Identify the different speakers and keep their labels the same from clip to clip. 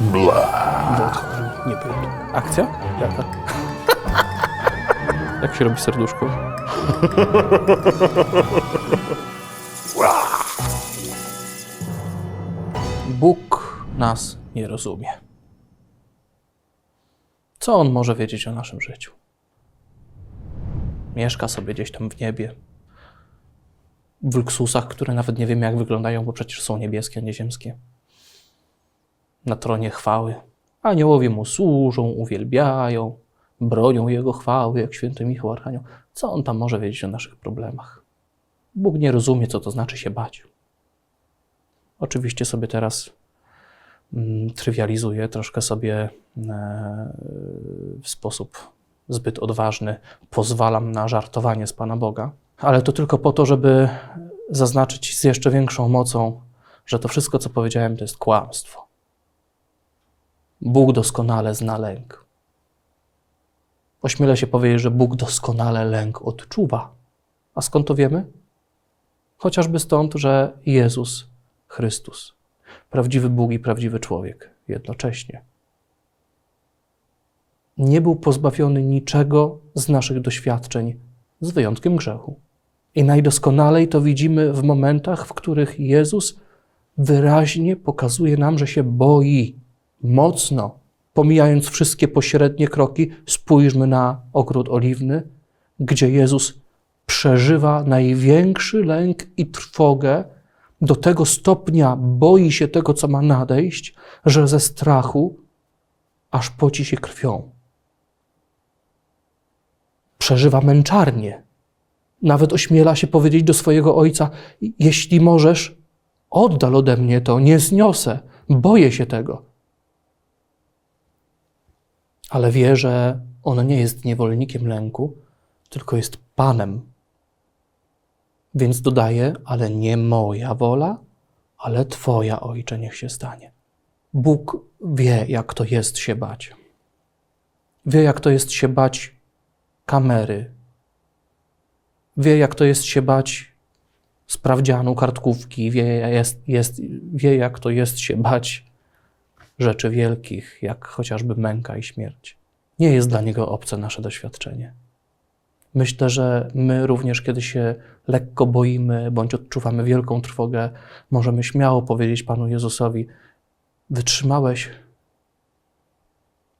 Speaker 1: Wodcha nie było. Akcja? Jaka? Jak się robi serduszko? Bóg nas nie rozumie. Co on może wiedzieć o naszym życiu? Mieszka sobie gdzieś tam w niebie, w luksusach, które nawet nie wiemy, jak wyglądają, bo przecież są niebieskie, a nie ziemskie. Na tronie chwały. Aniołowie mu służą, uwielbiają, bronią jego chwały, jak święty Michał Archanioł. Co on tam może wiedzieć o naszych problemach? Bóg nie rozumie, co to znaczy się bać. Oczywiście sobie teraz mm, trywializuję, troszkę sobie e, w sposób zbyt odważny pozwalam na żartowanie z Pana Boga, ale to tylko po to, żeby zaznaczyć z jeszcze większą mocą, że to wszystko, co powiedziałem, to jest kłamstwo. Bóg doskonale zna lęk. Ośmielę się powiedzieć, że Bóg doskonale lęk odczuwa. A skąd to wiemy? Chociażby stąd, że Jezus Chrystus, prawdziwy Bóg i prawdziwy człowiek jednocześnie, nie był pozbawiony niczego z naszych doświadczeń, z wyjątkiem grzechu. I najdoskonalej to widzimy w momentach, w których Jezus wyraźnie pokazuje nam, że się boi mocno. Pomijając wszystkie pośrednie kroki, spójrzmy na ogród oliwny, gdzie Jezus przeżywa największy lęk i trwogę, do tego stopnia boi się tego, co ma nadejść, że ze strachu aż poci się krwią. Przeżywa męczarnię. Nawet ośmiela się powiedzieć do swojego ojca: Jeśli możesz, oddal ode mnie to, nie zniosę, boję się tego. Ale wie, że on nie jest niewolnikiem lęku, tylko jest panem. Więc dodaje: Ale nie moja wola, ale Twoja, ojcze, niech się stanie. Bóg wie, jak to jest się bać. Wie, jak to jest się bać kamery. Wie, jak to jest się bać sprawdzianu kartkówki. Wie, jest, jest, wie, jak to jest się bać rzeczy wielkich, jak chociażby męka i śmierć. Nie jest dla niego obce nasze doświadczenie. Myślę, że my również, kiedy się lekko boimy bądź odczuwamy wielką trwogę, możemy śmiało powiedzieć Panu Jezusowi: Wytrzymałeś,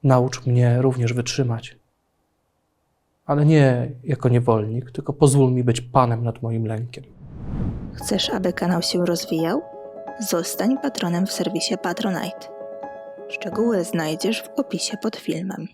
Speaker 1: naucz mnie również wytrzymać. Ale nie jako niewolnik, tylko pozwól mi być Panem nad moim lękiem.
Speaker 2: Chcesz, aby kanał się rozwijał? Zostań patronem w serwisie Patronite. Szczegóły znajdziesz w opisie pod filmem.